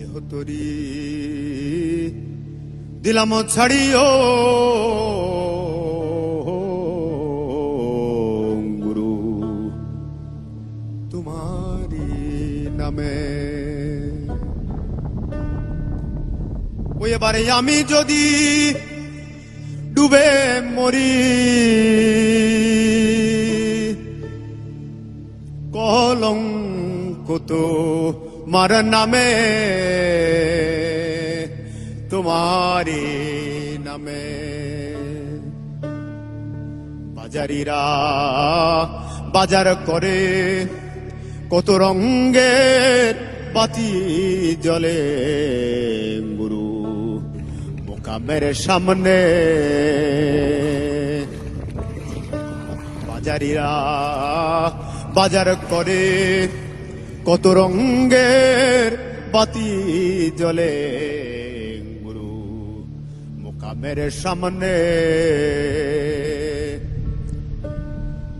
দেহ তরি দিলাম ছাড়িও। গুরু তোমারি নামে। ওই এবারে আমি যদি ডুবে মরি কলঙ্ক তো মার নামে তোমারি নামে। বাজারিরা বাজার করে, কত রঙ্গের বাতি জলে গুরু মোকামের সামনে বাজারিরা বাজার করে কত রঙ্গের বাতি জলে গুরু মোকামের সামনে।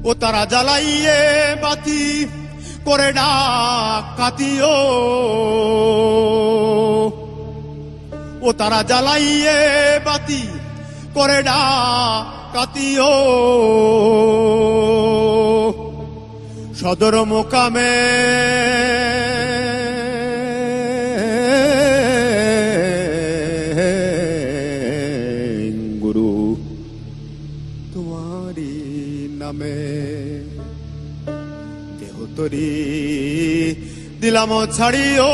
ও তারা জ্বালাইয়ে বাতি করে ডাকাতিও। ও তারা জ্বালাইয়ে বাতি করে ডাকাতিও। সদর মোকামে। গুরু তোমারি নামে দেহ তরি দিলাম ছাড়িও